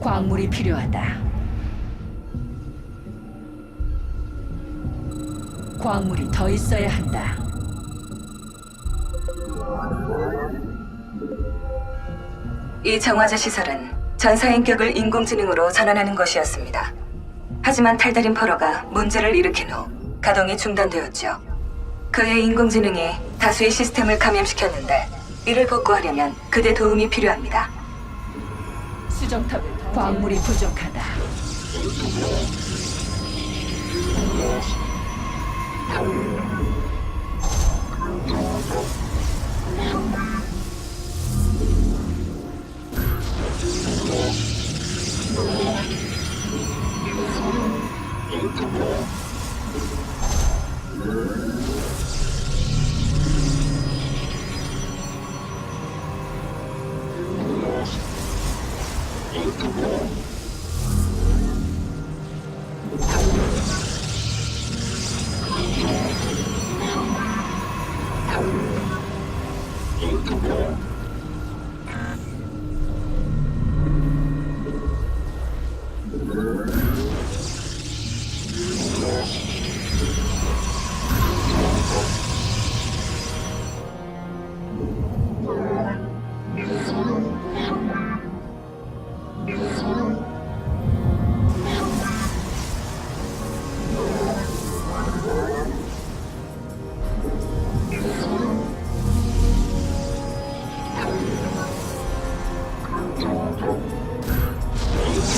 광물이 필요하다. 광물이 더 있어야 한다. 이 정화자 시설은 전사인격을 인공지능으로 전환하는 것이었습니다. 하지만 탈다린 포로가 문제를 일으킨 후 가동이 중단되었죠. 그의 인공지능이 다수의 시스템을 감염시켰는데 이를 복구하려면 그대 도움이 필요합니다. 수정탑 광물이 부족하다.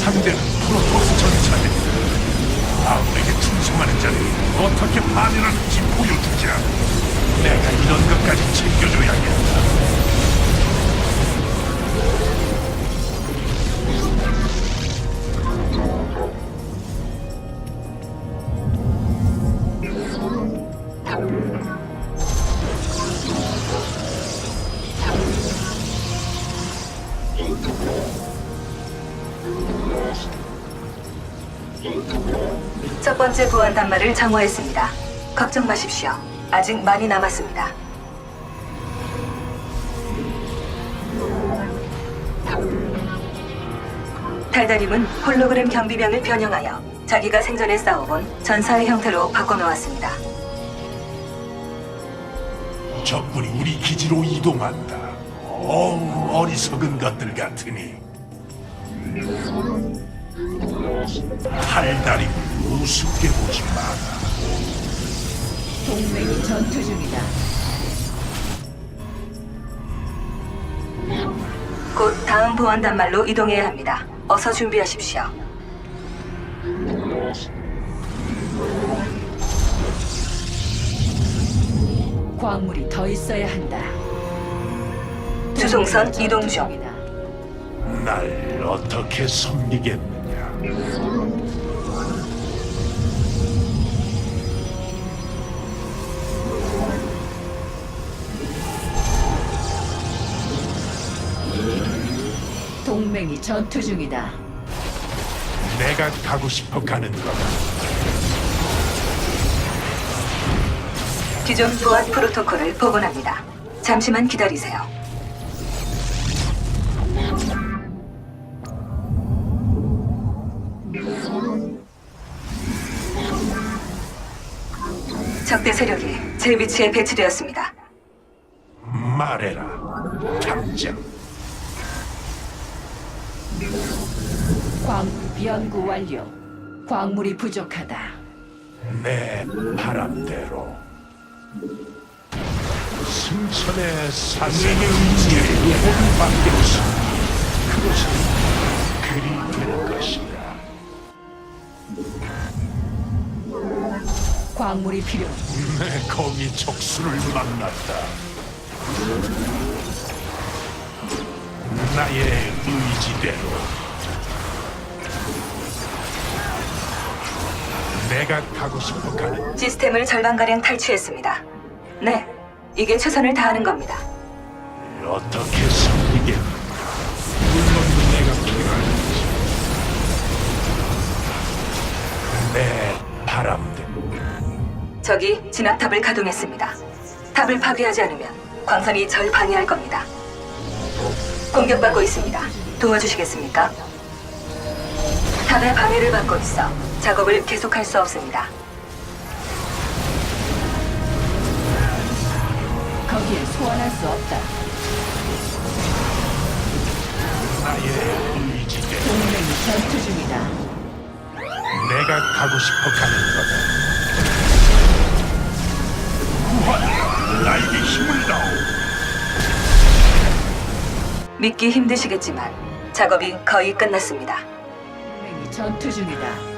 상대는 프로토스 전차들이다. 아무에게 충성하는 자들이 어떻게 반응을 할지 보여주자. 내가 이런 것까지 챙겨줘야겠다. 보안 단말을 정화했습니다. 걱정 마십시오. 아직 많이 남았습니다. 달달임은 홀로그램 경비병을 변형하여 자기가 생전에 싸워본 전사의 형태로 바꿔놓았습니다. 적군이 우리 기지로 이동한다. 어우, 어리석은 것들 같으니. 탈다리 우습게 보지 마라. 동맹이 전투 중이다. 곧 다음 보안 단말로 이동해야 합니다. 어서 준비하십시오. 광물이 더 있어야 한다. 주송선 동맹이 이동 전투 중. 중이다. 날 어떻게 섬기겠느냐? 동맹이 전투 중이다. 내가 가고 싶어 가는 거다. 기존 보안 프로토콜을 복원합니다. 잠시만 기다리세요. 적대 세력이 제 위치에 배치되었습니다. 말해라, 당장. 광 연구 완료. 광물이 부족하다. 내 바람대로. 승천의 의지를 호흡받게 없어. 그것이 그리 될 것이다. 광물이 필요. 내 거미 촉수를 만났다. 나의 의지대로. 내가 가고 싶어 가는 시스템을 절반가량 탈취했습니다. 네, 이게 최선을 다하는 겁니다. 어떻게 섬기겠는가? 물론 내가 필요하지. 내 바람대로. 적이 진압탑을 가동했습니다. 탑을 파괴하지 않으면 광선이 절 방해할 겁니다. 공격받고 있습니다. 도와주시겠습니까? 탑의 방해를 받고 있어 작업을 계속할 수 없습니다. 거기에 소환할 수 없다. 나의 의지대 동맹이 전투 중이다. 내가 가고 싶어 가는 거다. 구하라 나에게 힘을 다오. 믿기 힘드시겠지만 작업이 거의 끝났습니다. 동맹이 전투 중이다.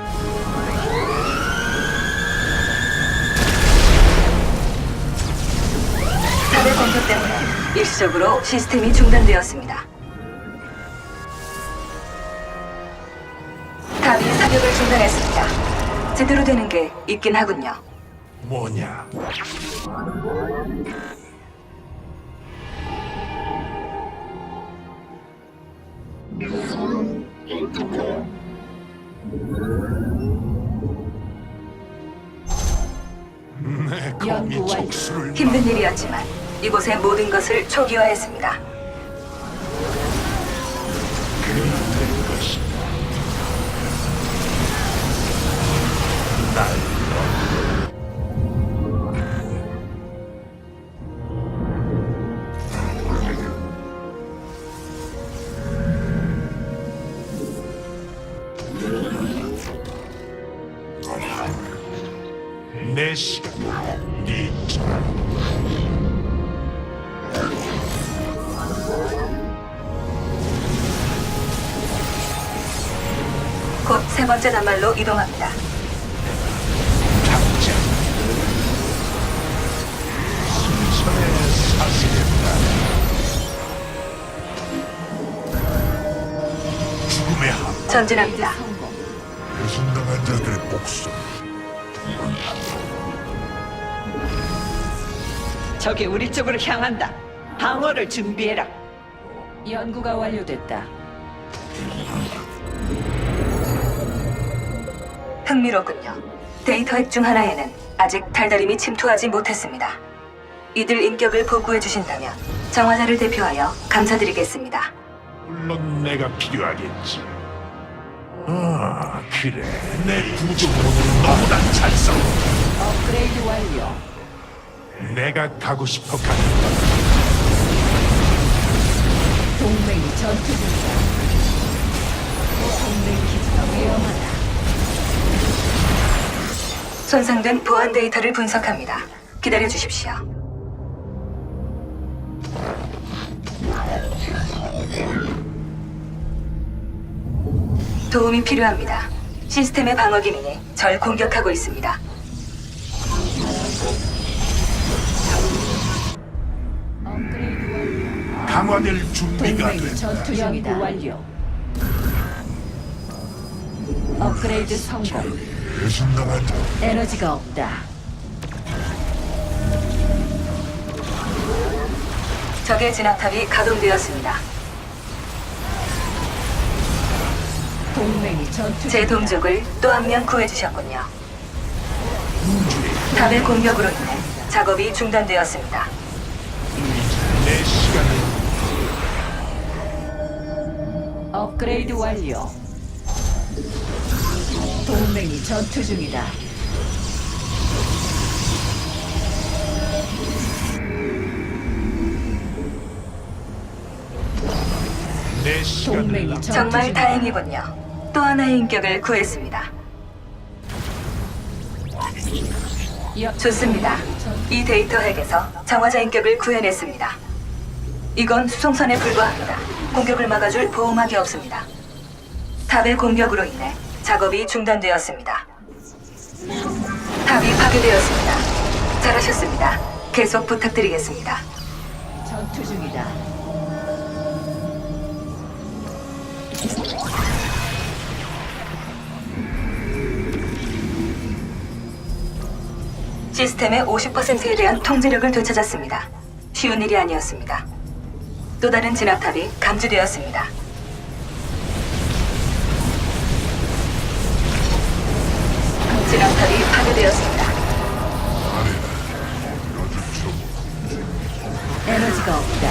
탑의 공격 때문에 일시적으로 시스템이 중단되었습니다. 탑이 사격을 중단했습니다. 제대로 되는 게 있긴 하군요. 뭐냐? 내 검이 연구 완료. 힘든 일이었지만 이곳의 모든 것을 초기화했습니다. 그리된 것이다. 날 세 번째 단말로 이동합니다. 당장. 죽음의 함, 전진합니다. 배신당한 자들의 목숨. 적이 우리 쪽으로 향한다. 방어를 준비해라. 연구가 완료됐다. 흥미롭군요. 데이터 핵 중 하나에는 아직 달달임이 침투하지 못했습니다. 이들 인격을 복구해 주신다면 정화자를 대표하여 감사드리겠습니다. 물론 내가 필요하겠지. 아, 그래. 내 구조물은 너무나 찰성. 업그레이드 완료. 내가 가고 싶어 가는 거다. 동맹이 전투 중이다. 동맹 기지가 위험하다. 손상된 보안 데이터를 분석합니다. 기다려 주십시오. 도움이 필요합니다. 시스템의 방어 기능이 절 공격하고 있습니다. 강화될 준비가 됐다. 전투. 완료. 업그레이드 성공. 배신당한 자. 에너지가 없다. 적의 진압탑이 가동되었습니다. 동맹이 전투 제. 동족을 또 한 명 구해주셨군요. 탑의 공격으로 인해 작업이 중단되었습니다. 내 시간을 업그레이드 완료. 동맹이 전투 중이다. 내 시간을 동맹이 남- 전투 정말 중이다. 다행이군요. 또 하나의 인격을 구했습니다. 여- 좋습니다. 이 데이터 핵에서 정화자 인격을 구해냈습니다. 이건 수송선에 불과합니다. 공격을 막아줄 보호막이 없습니다. 탑의 공격으로 인해 작업이 중단되었습니다. 탑이 파괴되었습니다. 잘하셨습니다. 계속 부탁드리겠습니다. 전투 중이다. 시스템의 50%에 대한 통제력을 되찾았습니다. 쉬운 일이 아니었습니다. 또 다른 진압탑이 감지되었습니다. 완료되었습니다. 에너지가 없다.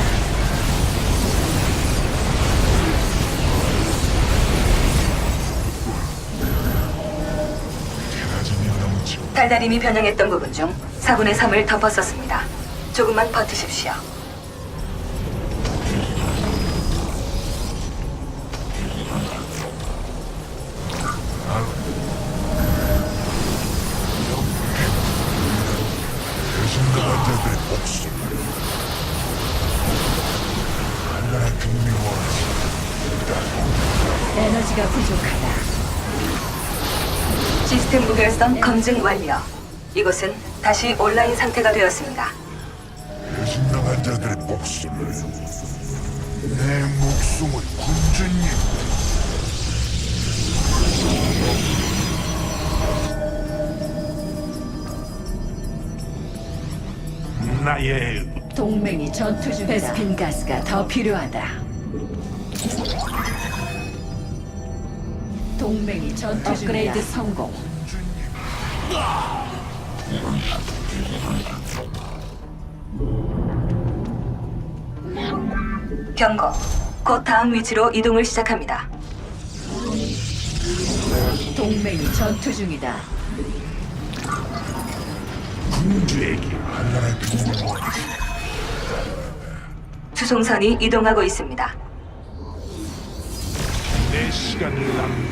달달임이 변형했던 부분 중 4분의 3을 덮었었습니다. 조금만 버티십시오. 부족하다. 시스템 무결성 검증 완료. 이곳은 다시 온라인 상태가 되었습니다. 배신당한 자들의 목숨을 내 목숨을 군주님 나의 동맹이 전투 중이다. 베스핀 가스가 더 필요하다. 동맹이 전투. 업그레이드 성공. 경고. 곧 다음 위치로 이동을 시작합니다. 동맹이 전투 중이다. 군주에게 하나의 수송선이 이동하고 있습니다. 내 시간을 마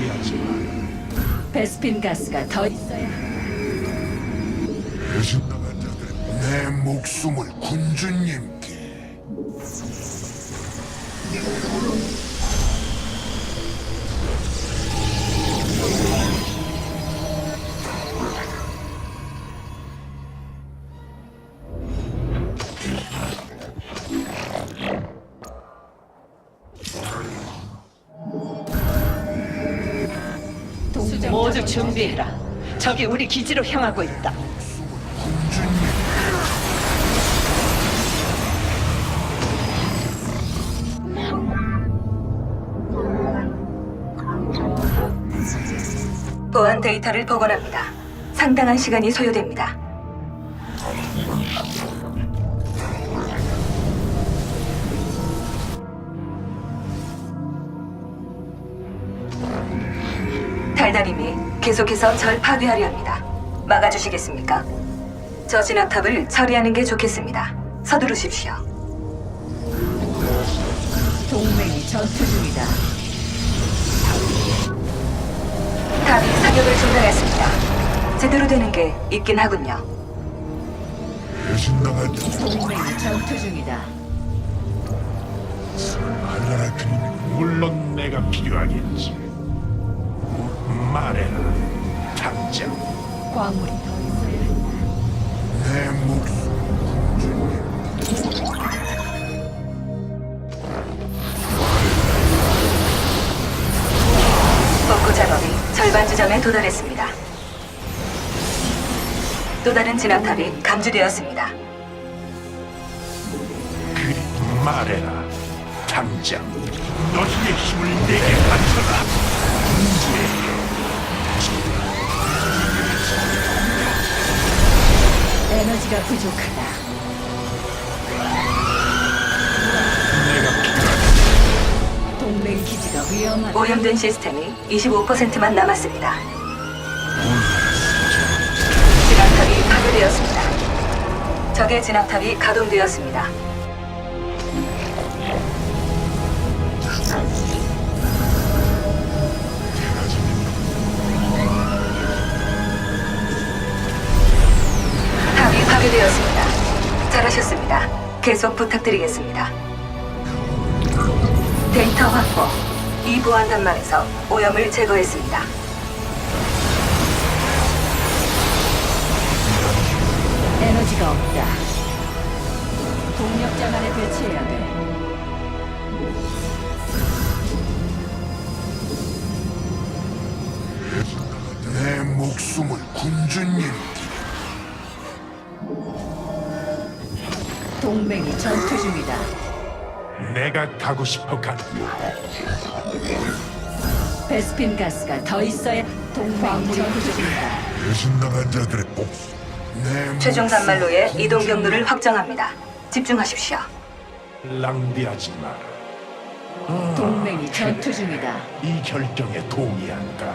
베스핀 가스가 더 있어야. 배신당한 자들의 내 목숨을 군주님 준비해라. 적이 우리 기지로 향하고 있다. 보안 데이터를 복원합니다. 상당한 시간이 소요됩니다. 계속해서 절 파괴하려 합니다. 막아주시겠습니까? 저 진압탑을 처리하는 게 좋겠습니다. 서두르십시오. 동맹이 전투 중이다. 탑이 사격을 중단했습니다. 제대로 되는 게 있긴 하군요. 배신당한 자 동맹이 전투 중이다. 하나의 분명 물론 내가 필요하겠지 당장 광물이 더 있어야 한다. 내 목숨 복구 작업이 절반 지점에 도달했습니다. 또 다른 진압탑이 감지되었습니다. 그리 말해라 당장 너희의 힘을 내게 바쳐라 에너지가 부족하다. 동맹 기지가 위험하다. 오염된 시스템이 25%만 남았습니다. 진압탑이 파괴되었습니다. 적의 진압탑이 가동되었습니다. 잘하셨습니다. 계속 부탁드리겠습니다. 데이터 확보. 이 보안 단말에서 오염을 제거했습니다. 에너지가 없다. 동력자만에 배치해야 돼. 내 목숨을 군주님 동맹이 전투 중이다. 내가 가고 싶어 가는 베스핀 가스가 더 있어야 동맹이 전투 중이다. 배신당한 자들의 내 최종 단말로의 이동 경로를 확정합니다. 집중하십시오. 낭비하지 마라 동맹이 전투 중이다. 이 결정에 동의한다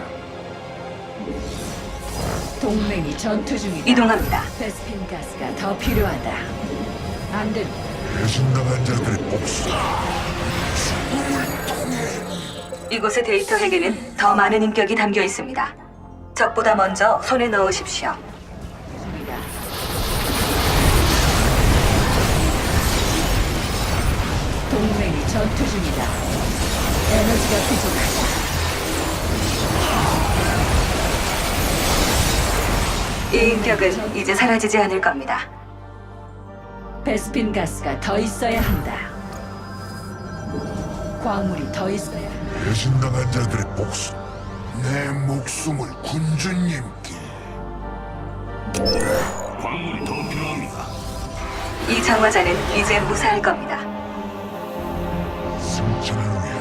동맹이 전투 중이다. 이동합니다. 베스핀 가스가 더 필요하다. 안 돼. 배신당한 자들의 복수 이곳의 데이터 핵에는 더 많은 인격이 담겨 있습니다. 적보다 먼저 손에 넣으십시오. 동맹이 전투 중이다. 에너지가 부족하다. 이 인격은 이제 사라지지 않을 겁니다. 베스핀 가스가 더 있어야 한다. 광물이 더 있어야 한다. 배신당한 자들의 복수 내 목숨을 군주님께 이 장화자는 이제 무사할 겁니다. 승천을 위해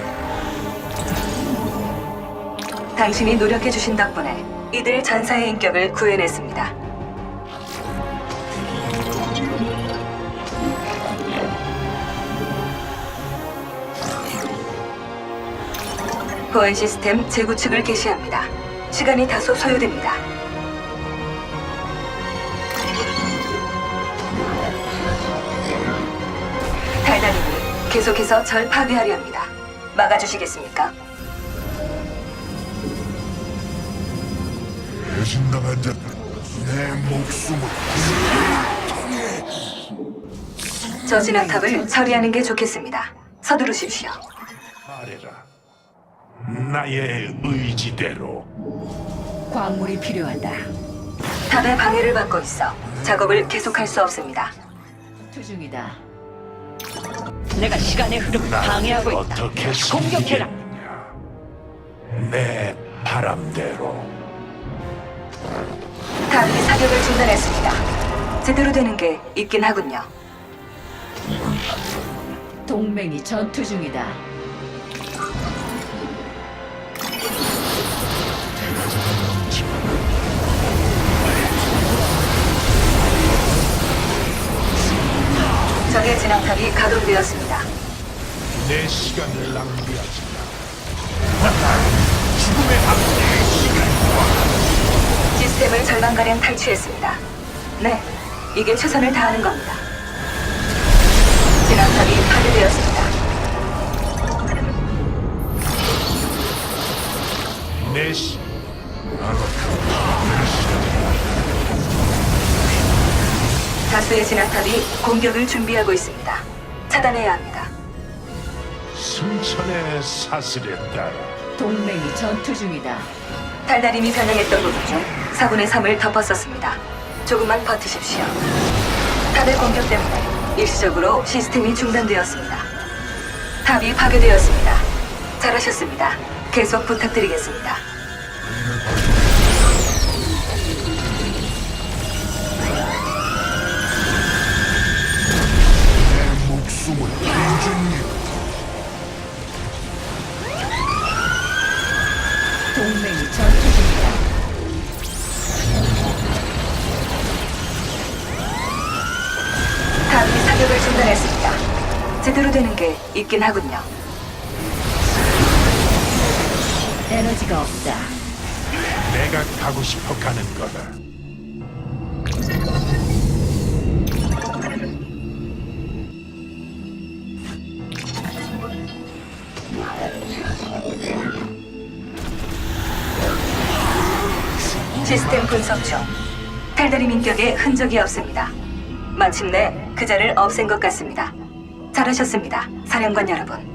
당신이 노력해 주신 덕분에 이들 전사의 인격을 구해냈습니다. 보안 시스템 재구축을 개시합니다. 시간이 다소 소요됩니다. 달달님이 계속해서 절 파괴하려 합니다. 막아주시겠습니까? 배신당한 자들 내 목숨을 저 진압탑을 처리하는 게 좋겠습니다. 서두르십시오. 말해라. 나의 의지대로 광물이 필요하다. 탑의 방해를 받고 있어 작업을 계속할 수 없습니다. 전투 중이다. 내가 시간의 흐름을 나를 방해하고 있다. 어떻게 공격해라. 숨기겠느냐? 내 바람대로 탑이 사격을 중단했습니다. 제대로 되는 게 있긴 하군요. 동맹이 전투 중이다. 적의 진압탑이 가동되었습니다. 내 시간을 낭비하지 시스템을 절반가량 탈취했습니다. 네, 이게 최선을 다하는 겁니다. 진압탑이 파괴되었습니다. 마. 내 시. 다수의 진압탑이 공격을 준비하고 있습니다. 차단해야 합니다. 승천의 사슬에 따라 동맹이 전투 중이다. 달달임이 변형했던 부분 중 4분의 3을 덮었었습니다. 조금만 버티십시오. 탑의 공격 때문에 일시적으로 시스템이 중단되었습니다. 탑이 파괴되었습니다. 잘하셨습니다. 계속 부탁드리겠습니다. 사격을 중단했습니다. 제대로 되는 게 있긴 하군요. 에너지가 없다. 내가 가고 싶어 가는 거다. 시스템 분석 중 달달임 인격에 흔적이 없습니다. 마침내 그 자를 없앤 것 같습니다. 잘하셨습니다, 사령관 여러분.